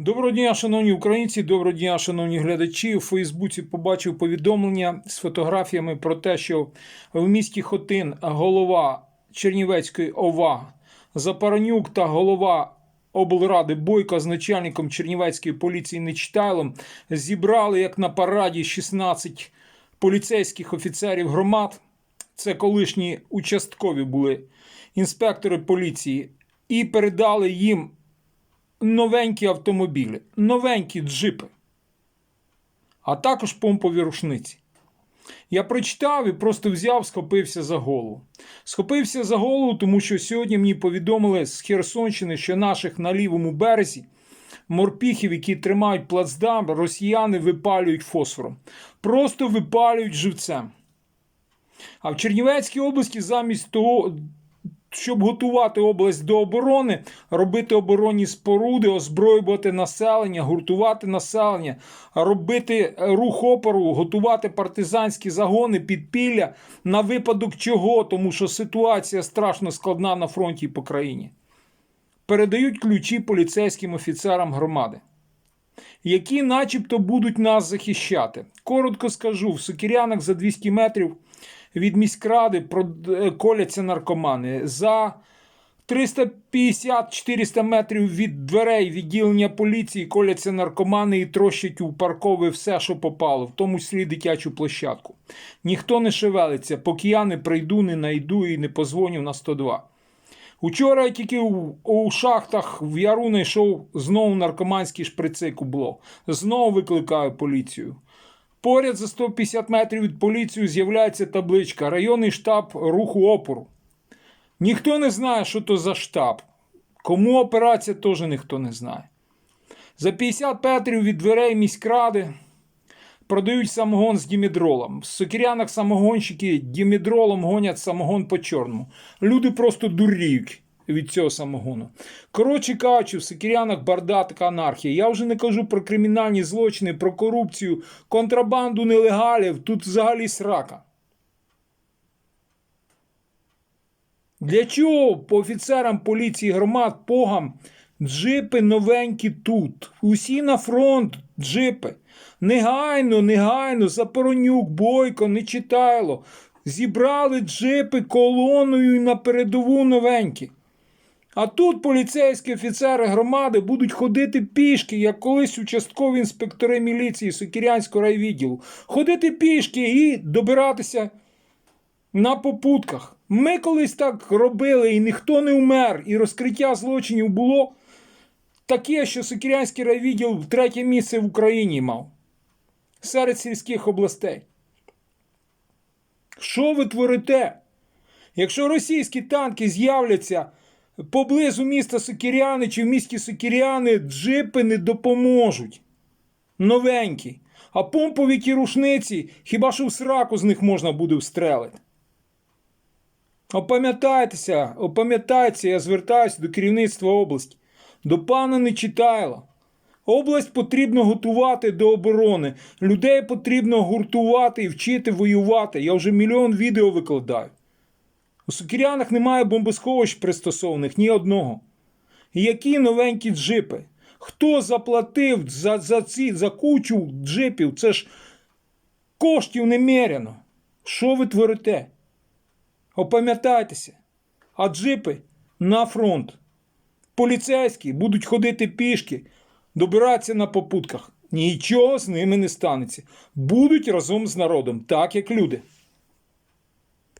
Доброго дня, шановні українці, доброго дня, шановні глядачі. У Фейсбуці побачив повідомлення з фотографіями про те, що в місті Хотин голова Чернівецької ОВА Запаранюк та голова облради Бойко з начальником Чернівецької поліції Нечитайлом зібрали як на параді 16 поліцейських офіцерів громад. Це колишні участкові були інспектори поліції, і передали їм новенькі автомобілі, новенькі джипи, а також помпові рушниці. Я прочитав і просто взяв, схопився за голову. Схопився за голову, тому що сьогодні мені повідомили з Херсонщини, що наших на лівому березі морпіхів, які тримають плацдарм, росіяни випалюють фосфором. Просто випалюють живцем. А в Чернівецькій області замість того, щоб готувати область до оборони, робити оборонні споруди, озброювати населення, гуртувати населення, робити рух опору, готувати партизанські загони, підпілля на випадок чого, тому що ситуація страшно складна на фронті і по країні. Передають ключі поліцейським офіцерам громади. Які начебто будуть нас захищати. Коротко скажу: в Сокірянах за 200 метрів від міськради коляться наркомани. За 350-400 метрів від дверей відділення поліції коляться наркомани і трощать у паркове все, що попало, в тому числі дитячу площадку. Ніхто не шевелиться, поки я не прийду, не найду і не позвоню на 102. Учора я тільки у, у шахтах в Яру знайшов знову наркоманський шприци кубло. Знову викликаю поліцію. Поряд за 150 метрів від поліції з'являється табличка Районний штаб руху опору. Ніхто не знає, що то за штаб. Кому операція, теж ніхто не знає. За 50 метрів від дверей міськради продають самогон з дімідролом. В сокірянах самогонщики дімідролом гонять самогон по чорному. Люди просто дуріють від цього самогону. Коротше кажучи, в сокірянах бардак така анархія. Я вже не кажу про кримінальні злочини, про корупцію, контрабанду нелегалів. Тут взагалі срака. Для чого по офіцерам поліції громад погам джипи новенькі тут? Усі на фронт джипи. Негайно, негайно, Запоронюк, Бойко, Нечитайло. Зібрали джипи колоною на передову новенькі. А тут поліцейські офіцери громади будуть ходити пішки, як колись участкові інспектори міліції Сокірянського райвідділу. Ходити пішки і добиратися на попутках. Ми колись так робили, і ніхто не вмер, і розкриття злочинів було таке, що Сокірянський райвідділ третє місце в Україні мав серед сільських областей. Що ви творите? Якщо російські танки з'являться поблизу міста Сокіряни чи в місті Сокіряни, джипи не допоможуть. Новенькі. А помпові ті рушниці, хіба що в сраку з них можна буде встрелити. Опам'ятайтеся, опам'ятайтеся, я звертаюся до керівництва області, до пана Нечитайла. Область потрібно готувати до оборони. Людей потрібно гуртувати і вчити воювати. Я вже мільйон відео викладаю. У Сокірянах немає бомбосховищ пристосованих ні одного. Які новенькі джипи? Хто заплатив за, за, ці, за кучу джипів? Це ж коштів немерено. Що ви творите? Опам'ятайтеся, а джипи на фронт. Поліцейські будуть ходити пішки, добиратися на попутках. Нічого з ними не станеться. Будуть разом з народом, так як люди.